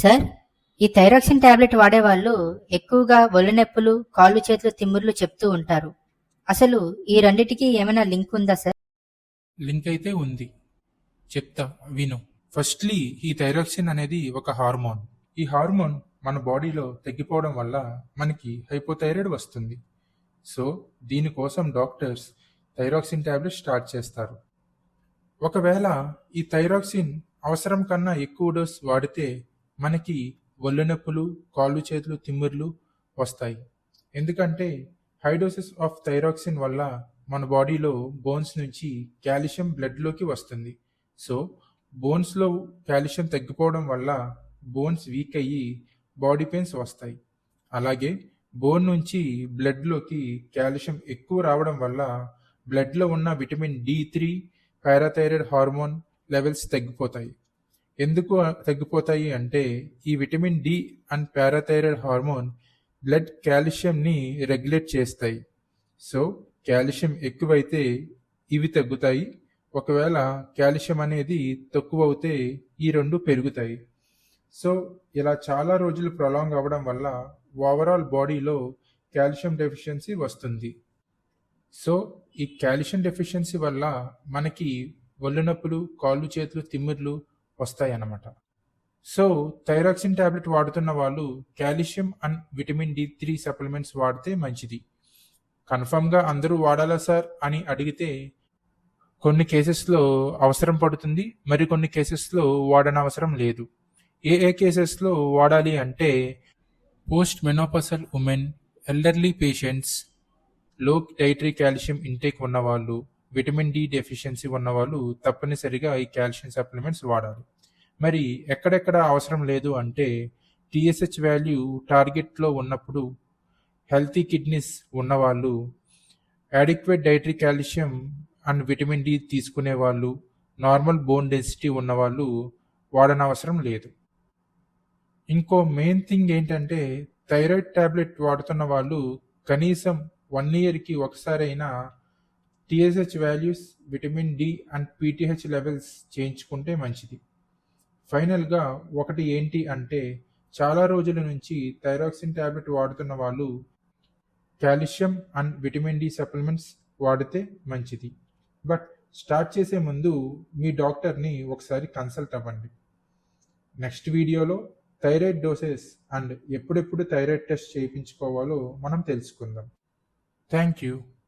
Sir ఈ thyroxine tablet వాడేవాళ్ళు ఎక్కువగా ఒళ్ళు నొప్పులు కాళ్ళు చేతులు తిమ్ముర్లు చెప్తూ ఉంటారు. అసలు ఈ రెండిటికి ఏమైనా లింక్ ఉందా సార్? లింక్ అయితే ఉంది. చెప్తా విను. ఫస్ట్లీ ఈ థైరాక్సిన్ అనేది ఒక హార్మోన్. ఈ హార్మోన్ మన బాడీలో తగ్గిపోవడం వల్ల మనకి హైపోథైరాయిడ్ వస్తుంది. సో దీనికోసం డాక్టర్స్ థైరాక్సిన్ టాబ్లెట్ స్టార్ట్ చేస్తారు. ఒకవేళ ఈ థైరాక్సిన్ అవసరం కన్నా ఎక్కువ డోస్ వాడితే మనకి ఒళ్ళు నొప్పులు కాళ్ళు చేతులు తిమ్మిర్లు వస్తాయి. ఎందుకంటే హైడోసిస్ ఆఫ్ థైరాక్సిన్ వల్ల మన బాడీలో బోన్స్ నుంచి కాల్షియం బ్లడ్లోకి వస్తుంది. సో బోన్స్లో కాల్షియం తగ్గిపోవడం వల్ల బోన్స్ వీక్ అయ్యి బాడీ పెయిన్స్ వస్తాయి. అలాగే బోన్ నుంచి బ్లడ్లోకి కాల్షియం ఎక్కువ రావడం వల్ల బ్లడ్లో ఉన్న vitamin D three parathyroid hormone levels తగ్గిపోతాయి. ఎందుకు తగ్గిపోతాయి అంటే ఈ vitamin D and parathyroid hormone blood కాల్షియంని regulate చేస్తాయి. సో కాల్షియం ఎక్కువైతే ఇవి తగ్గుతాయి. ఒకవేళ కాల్షియం అనేది తక్కువ అవుతే ఈ రెండు పెరుగుతాయి. సో ఇలా చాలా రోజులు ప్రొలాంగ్ అవ్వడం వల్ల ఓవరాల్ బాడీలో కాల్షియం డెఫిషియన్సీ వస్తుంది. సో ఈ కాల్షియం డెఫిషియన్సీ వల్ల మనకి ఒళ్ళు నొప్పులు కాళ్ళు చేతులు తిమ్మిర్లు వస్తాయన్నమాట. సో థైరాక్సిన్ టాబ్లెట్ వాడుతున్న వాళ్ళు calcium and vitamin D three supplements వాడితే మంచిది. కన్ఫర్మ్గా అందరూ వాడాలా సార్? అని అడిగితే కొన్ని కేసెస్లో అవసరం పడుతుంది మరి కొన్ని కేసెస్లో వాడనవసరం లేదు. ఏ ఏ కేసెస్లో వాడాలి అంటే పోస్ట్ మెనోపసల్ ఉమెన్ ఎల్డర్లీ పేషెంట్స్లో డైటరీ కాల్షియం ఇంటేక్ ఉన్నవాళ్ళు విటమిన్ డి డెఫిషియన్సీ ఉన్నవాళ్ళు తప్పనిసరిగా ఈ కాల్షియం సప్లిమెంట్స్ వాడాలి. మరి ఎక్కడెక్కడ అవసరం లేదు అంటే టిఎస్హెచ్ వాల్యూ టార్గెట్లో ఉన్నప్పుడు హెల్తీ కిడ్నీస్ ఉన్నవాళ్ళు adequate dietary calcium and vitamin D తీసుకునే వాళ్ళు నార్మల్ బోన్ డెన్సిటీ ఉన్నవాళ్ళు వాడనవసరం లేదు. ఇంకో మెయిన్ థింగ్ ఏంటంటే థైరాయిడ్ టాబ్లెట్ వాడుతున్న వాళ్ళు కనీసం వన్ ఇయర్కి ఒకసారైనా TSH values vitamin D and PTH levels చేయించుకుంటే మంచిది. ఫైనల్గా ఒకటి ఏంటి అంటే చాలా రోజుల నుంచి థైరాక్సిన్ టాబ్లెట్ వాడుతున్న వాళ్ళు calcium and vitamin D supplements వాడితే మంచిది. బట్ స్టార్ట్ చేసే ముందు మీ డాక్టర్ని ఒకసారి కన్సల్ట్ అవ్వండి. నెక్స్ట్ వీడియోలో థైరాయిడ్ డోసెస్ అండ్ ఎప్పుడెప్పుడు థైరాయిడ్ టెస్ట్ చేయించుకోవాలో మనం తెలుసుకుందాం. Thank you